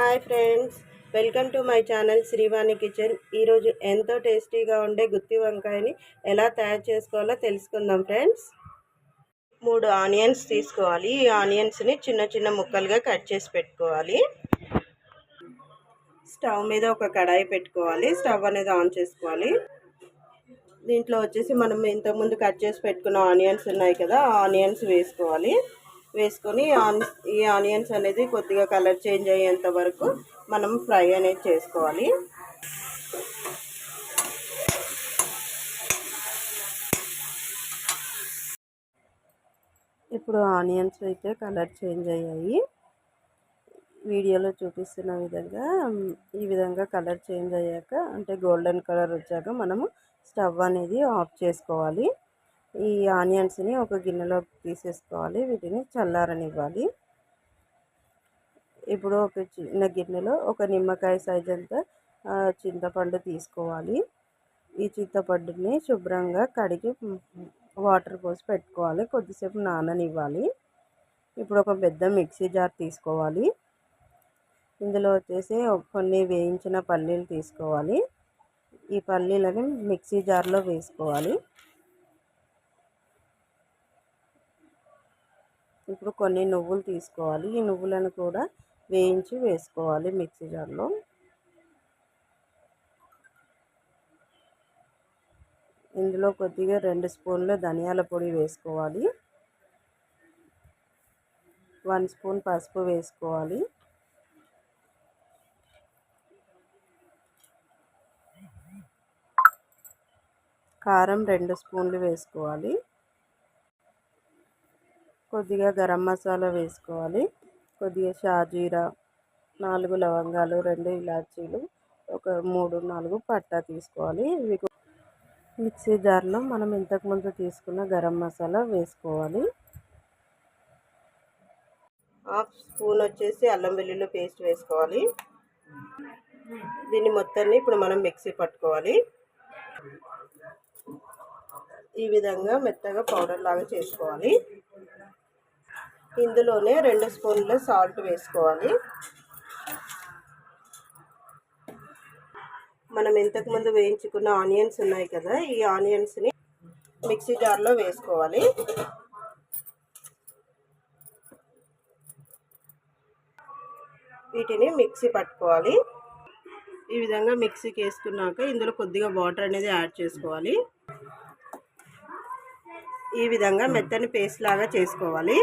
Hi friends welcome to my channel Srivani kitchen. ఈరోజు ఎంతో టేస్టీగా ఉండే గుత్తి వంకాయని ఎలా తయారు చేసుకోవాలో తెలుసుకుందాం ఫ్రెండ్స్. మూడు ఆనియన్స్ తీసుకోవాలి. ఈ ఆనియన్స్ని చిన్న చిన్న ముక్కలుగా కట్ చేసి పెట్టుకోవాలి. స్టవ్ మీద ఒక కడాయి పెట్టుకోవాలి. స్టవ్ అనేది ఆన్ చేసుకోవాలి. దీంట్లో వచ్చేసి మనం ఇంతకుముందు కట్ చేసి పెట్టుకున్న ఆనియన్స్ ఉన్నాయి కదా ఆనియన్స్ వేసుకోవాలి. వేసుకొని ఆన్ ఈ ఆనియన్స్ అనేది కొద్దిగా కలర్ చేంజ్ అయ్యేంత వరకు మనం ఫ్రై అనేది చేసుకోవాలి. ఇప్పుడు ఆనియన్స్ అయితే కలర్ చేంజ్ అయ్యాయి. వీడియోలో చూపిస్తున్న విధంగా ఈ విధంగా కలర్ చేంజ్ అయ్యాక అంటే గోల్డెన్ కలర్ వచ్చాక మనము స్టవ్ అనేది ఆఫ్ చేసుకోవాలి. ఈ ఆనియన్స్ని ఒక గిన్నెలోకి తీసేసుకోవాలి. వీటిని చల్లారనివ్వాలి. ఇప్పుడు ఒక చిన్న గిన్నెలో ఒక నిమ్మకాయ సైజ్ అంతా చింతపండు తీసుకోవాలి. ఈ చింతపండుని శుభ్రంగా కడిగి వాటర్ పోసి పెట్టుకోవాలి. కొద్దిసేపు నాననివ్వాలి. ఇప్పుడు ఒక పెద్ద మిక్సీ జార్ తీసుకోవాలి. ఇందులో వచ్చేసి కొన్ని వేయించిన పల్లీలు తీసుకోవాలి. ఈ పల్లీలని మిక్సీ జార్లో వేసుకోవాలి. ఇప్పుడు కొన్ని నువ్వులు తీసుకోవాలి. ఈ నువ్వులను కూడా వేయించి వేసుకోవాలి మిక్సీ జార్లో. ఇందులో కొద్దిగా రెండు స్పూన్లు ధనియాల పొడి వేసుకోవాలి. వన్ స్పూన్ పసుపు వేసుకోవాలి. కారం రెండు స్పూన్లు వేసుకోవాలి. కొద్దిగా గరం మసాలా వేసుకోవాలి. కొద్దిగా షాజీరా నాలుగు లవంగాలు రెండు ఇలాచీలు ఒక మూడు నాలుగు పట్టా తీసుకోవాలి. ఇవి మిక్సీ జార్లో మనం ఇంతకుముందు తీసుకున్న గరం మసాలా వేసుకోవాలి. హాఫ్ స్పూన్ వచ్చేసి అల్లం వెల్లుల్లి పేస్ట్ వేసుకోవాలి. దీన్ని మొత్తాన్ని ఇప్పుడు మనం మిక్సీ పట్టుకోవాలి. ఈ విధంగా మెత్తగా పౌడర్ లాగా చేసుకోవాలి. ఇందులోనే రెండు స్పూన్ల సాల్ట్ వేసుకోవాలి. మనం ఇంతకుముందు వేయించుకున్న ఆనియన్స్ ఉన్నాయి కదా ఈ ఆనియన్స్ని మిక్సీ జార్లో వేసుకోవాలి. వీటిని మిక్సీ పట్టుకోవాలి. ఈ విధంగా మిక్సీకి వేసుకున్నాక ఇందులో కొద్దిగా వాటర్ అనేది యాడ్ చేసుకోవాలి. ఈ విధంగా మెత్తని పేస్ట్ లాగా చేసుకోవాలి.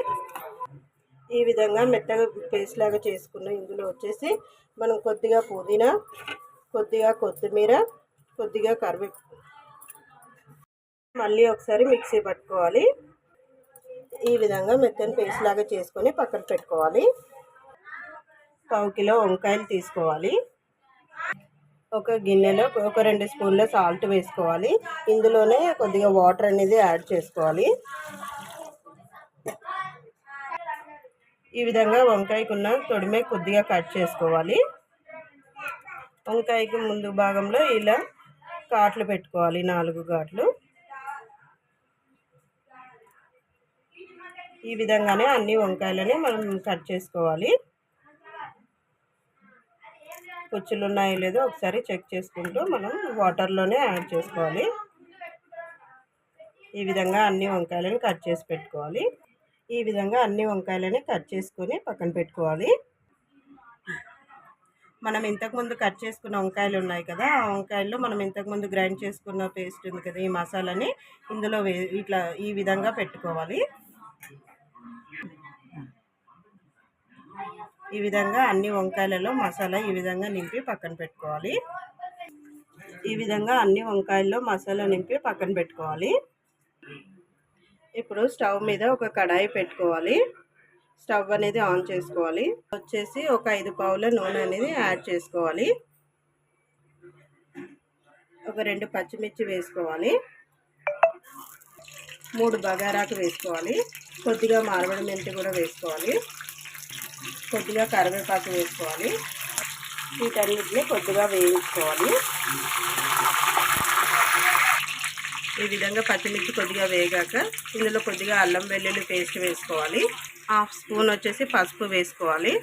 ఈ విధంగా మెత్తగా పేస్ట్ లాగా చేసుకున్న. ఇందులో వచ్చేసి మనం కొద్దిగా పుదీనా కొద్దిగా కొత్తిమీర కొద్దిగా కరివే మళ్ళీ ఒకసారి మిక్సీ పట్టుకోవాలి. ఈ విధంగా మెత్తని పేస్ట్ లాగా చేసుకొని పక్కన పెట్టుకోవాలి. పావు కిలో వంకాయలు తీసుకోవాలి. ఒక గిన్నెలో ఒక రెండు స్పూన్ల సాల్ట్ వేసుకోవాలి. ఇందులోనే కొద్దిగా వాటర్ అనేది యాడ్ చేసుకోవాలి. ఈ విధంగా వంకాయకున్న తొడిమే కొద్దిగా కట్ చేసుకోవాలి. వంకాయకి ముందు భాగంలో ఇలా ఘాట్లు పెట్టుకోవాలి నాలుగు ఘాట్లు ఈ విధంగానే అన్ని వంకాయలని మనం కట్ చేసుకోవాలి. పుచ్చులు ఉన్నాయో లేదో ఒకసారి చెక్ చేసుకుంటూ మనం వాటర్లోనే యాడ్ చేసుకోవాలి. ఈ విధంగా అన్ని వంకాయలను కట్ చేసి పెట్టుకోవాలి. ఈ విధంగా అన్ని వంకాయలని కట్ చేసుకొని పక్కన పెట్టుకోవాలి. మనం ఇంతకుముందు కట్ చేసుకున్న వంకాయలు ఉన్నాయి కదా ఆ వంకాయల్లో మనం ఇంతకుముందు గ్రైండ్ చేసుకున్న పేస్ట్ ఉంది కదా ఈ మసాలాని ఇందులో వే ఇట్లా ఈ విధంగా పెట్టుకోవాలి. ఈ విధంగా అన్ని వంకాయలలో మసాలా ఈ విధంగా నింపి పక్కన పెట్టుకోవాలి. ఈ విధంగా అన్ని వంకాయల్లో మసాలా నింపి పక్కన పెట్టుకోవాలి. ఇప్పుడు స్టవ్ మీద ఒక కడాయి పెట్టుకోవాలి. స్టవ్ అనేది ఆన్ చేసుకోవాలి. వచ్చేసి ఒక ఐదు పావుల నూనె అనేది యాడ్ చేసుకోవాలి. ఒక రెండు పచ్చిమిర్చి వేసుకోవాలి. మూడు బగారాకు వేసుకోవాలి. కొద్దిగా మారబడి మెంతి కూడా వేసుకోవాలి. కొద్దిగా కరివేపాకు వేసుకోవాలి. వీటన్నిటిని కొద్దిగా వేయించుకోవాలి. ఈ విధంగా పచ్చిమిర్చి కొద్దిగా వేగాక ఇందులో కొద్దిగా అల్లం వెల్లుల్లి పేస్ట్ వేసుకోవాలి. హాఫ్ స్పూన్ వచ్చేసి పసుపు వేసుకోవాలి.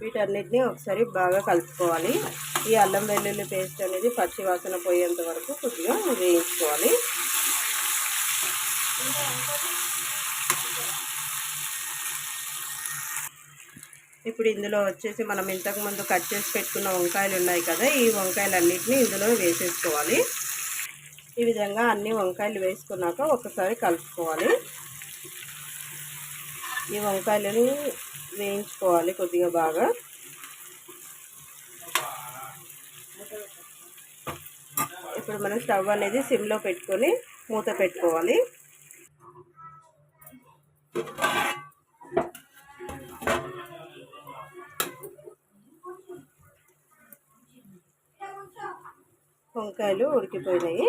వీటన్నిటిని ఒకసారి బాగా కలుపుకోవాలి. ఈ అల్లం వెల్లుల్లి పేస్ట్ అనేది పచ్చి వాసన పోయేంత వరకు కొద్దిగా వేయించుకోవాలి. ఇప్పుడు ఇందులో వచ్చేసి మనం ఇంతకుముందు కట్ చేసి పెట్టుకున్న వంకాయలు ఉన్నాయి కదా ఈ వంకాయలన్నింటినీ ఇందులో వేసేసుకోవాలి. ఈ విధంగా అన్ని వంకాయలు వేసుకున్నాక ఒకసారి కలుపుకోవాలి. ఈ వంకాయలని వేయించుకోవాలి కొద్దిగా బాగా. ఇప్పుడు మనం స్టవ్ అనేది సిమ్లో పెట్టుకొని మూత పెట్టుకోవాలి. వంకాయలు ఉడికిపోయినాయి.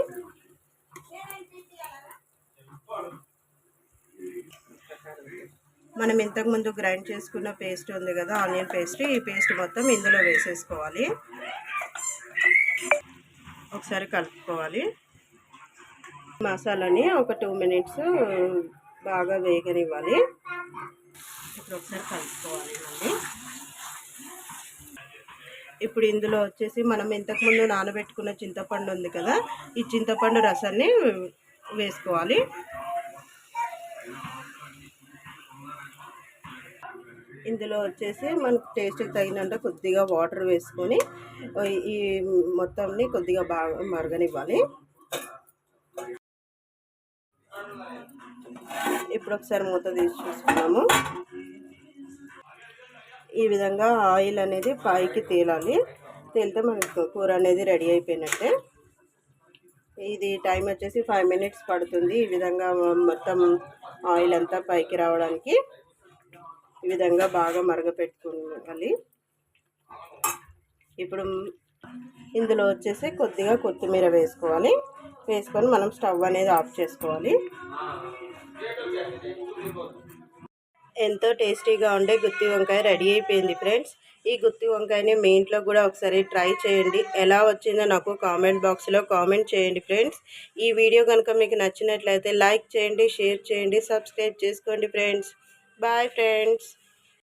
మనం ఇంతకుముందు గ్రైండ్ చేసుకున్న పేస్ట్ ఉంది కదా ఆనియన్ పేస్ట్. ఈ పేస్ట్ మొత్తం ఇందులో వేసేసుకోవాలి. ఒకసారి కలుపుకోవాలి. మసాలాని ఒక టూ మినిట్స్ బాగా వేగనివ్వాలి. ఇప్పుడు ఒకసారి కలుపుకోవాలి మళ్ళీ. ఇప్పుడు ఇందులో వచ్చేసి మనం ఇంతకుముందు నానబెట్టుకున్న చింతపండు ఉంది కదా ఈ చింతపండు రసాన్ని వేసుకోవాలి. ఇందులో వచ్చేసి మనకు టేస్ట్కి తగినంత కొద్దిగా వాటర్ వేసుకొని ఈ మొత్తంని కొద్దిగా బాగా మరగనివ్వాలి. ఇప్పుడు ఒకసారి మూత తీసి చూసుకున్నాము ఈ విధంగా ఆయిల్ అనేది పైకి తేలాలి. తేలితే మనకు కూర అనేది రెడీ అయిపోయినట్టే. ఇది టైం వచ్చేసి ఫైవ్ మినిట్స్ పడుతుంది ఈ విధంగా మొత్తం ఆయిల్ అంతా పైకి రావడానికి. ఈ విధంగా బాగా మరగపెట్టుకోవాలి. ఇప్పుడు ఇందులో వచ్చేసి కొద్దిగా కొత్తిమీర వేసుకోవాలి. వేసుకొని మనం స్టవ్ అనేది ఆఫ్ చేసుకోవాలి. ఎంతో టేస్టీగా ఉండే గుత్తి వంకాయ రెడీ అయిపోయింది ఫ్రెండ్స్. ఈ గుత్తి వంకాయని మీ ఇంట్లో కూడా ఒకసారి ట్రై చేయండి. ఎలా వచ్చిందో నాకు కామెంట్ బాక్స్లో కామెంట్ చేయండి ఫ్రెండ్స్. ఈ వీడియో కనుక మీకు నచ్చినట్లయితే లైక్ చేయండి షేర్ చేయండి సబ్స్క్రైబ్ చేసుకోండి ఫ్రెండ్స్. Bye friends.